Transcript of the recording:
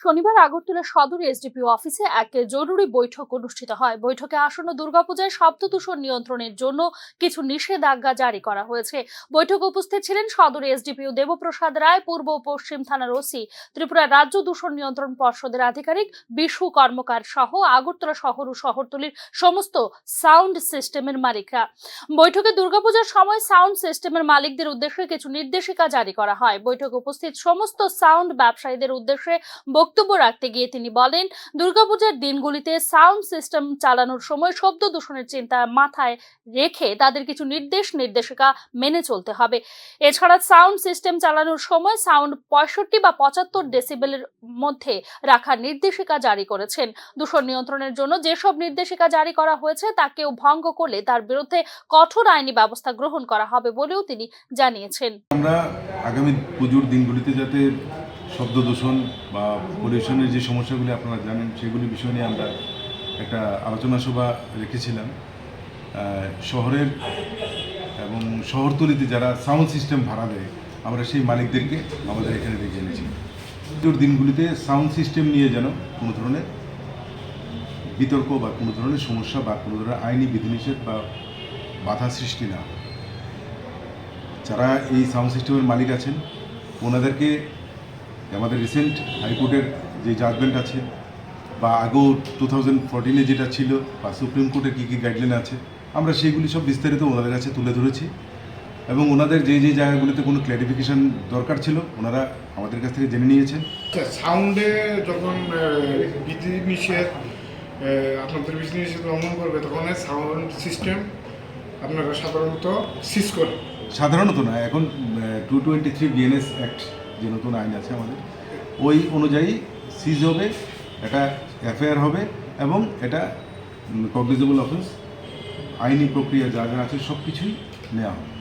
শনিবার আগরতলা সদর এসডিপিও অফিসে এক জরুরি বৈঠক অনুষ্ঠিত হয়। বৈঠকে আসন্ন দুর্গাপূজায় শব্দ দূষণ নিয়ন্ত্রণের জন্য কিছু নিষেধাজ্ঞা জারি করা হয়েছে। বৈঠকে উপস্থিত ছিলেন সদর এসডিপিও দেবপ্রসাদ রায়, পূর্ব পশ্চিম থানার ওসি ত্রিপুরা রাজ্য দূষণ নিয়ন্ত্রণ পর্ষদের আধিকারিক বিশু কর্মকার সহ আগরতলা শহর ও শহরতলির সমস্ত সাউন্ড সিস্টেমের মালিকরা। বৈঠকে দুর্গাপূজার সময় সাউন্ড সিস্টেমের মালিকদের উদ্দেশ্যে কিছু নির্দেশিকা জারি করা হয়। বৈঠকে উপস্থিত সমস্ত সাউন্ড ব্যবসায়ীদের উদ্দেশ্যে বক্তব্য রাখতে গিয়ে তিনি বলেন, দুর্গাপূজার দিনগুলিতে সাউন্ড সিস্টেম চালানোর সময় শব্দ দূষণের চিন্তা মাথায় রেখে তাদের কিছু নির্দেশ নির্দেশিকা মেনে চলতে হবে। এছাড়া সাউন্ড সিস্টেম চালানোর সময় সাউন্ড পঁয়ষট্টি বা পঁচাত্তর ডেসিবেলের মধ্যে রাখার নির্দেশিকা জারি করেছেন। দূষণ নিয়ন্ত্রণের জন্য যেসব নির্দেশিকা জারি করা হয়েছে তা কেউ ভঙ্গ করলে তার বিরুদ্ধে কঠোর আইনি ব্যবস্থা গ্রহণ করা হবে বলেও তিনি জানিয়েছেন। আমরা আগামী পুজোর দিনগুলিতে যাতে শব্দ দূষণ বা পলিউশনের যে সমস্যাগুলি আপনারা জানেন, সেগুলি বিষয় নিয়ে আমরা একটা আলোচনা সভা রেখেছিলাম। শহরের এবং শহরতলিতে যারা সাউন্ড সিস্টেম ভাড়া দেয়, আমরা সেই মালিকদেরকে আমাদের এখানে ডেকে এনেছি। দিনগুলিতে সাউন্ড সিস্টেম নিয়ে যেন কোনো ধরনের বিতর্ক বা কোনো ধরনের সমস্যা বা কোনো ধরনের আইনি বিধিনিষেধ বা বাধা সৃষ্টি না যারা এই সাউন্ড সিস্টেমের মালিক আছেন, ওনাদেরকে আমাদের রিসেন্ট হাইকোর্টের যে জাজমেন্ট আছে বা আগেও টু থাউজেন্ড ফোরটিনে যেটা ছিল বা সুপ্রিম কোর্টের কী কী গাইডলাইন আছে আমরা সেইগুলি সব বিস্তারিত ওনাদের কাছে তুলে ধরেছি। এবং ওনাদের যে যে জায়গাগুলিতে কোনো ক্ল্যারিফিকেশন দরকার ছিল ওনারা আমাদের কাছ থেকে জেনে নিয়েছেন। আচ্ছা সাউন্ডে যখন আহ, বিধি নিষেধ আপনাদের বিধি নিষেধ লঙ্ঘন করবে তখন সাউন্ড সিস্টেম আপনারা সাধারণত সিজ করেন। সাধারণত না এখন two twenty three BNS act যে নতুন আইন আছে আমাদের, ওই অনুযায়ী সিজ হবে, এটা এফআইআর হবে এবং এটা কগনিজেবল অফেন্স আইনি প্রক্রিয়া যা যা আছে সব কিছুই নেওয়া হবে।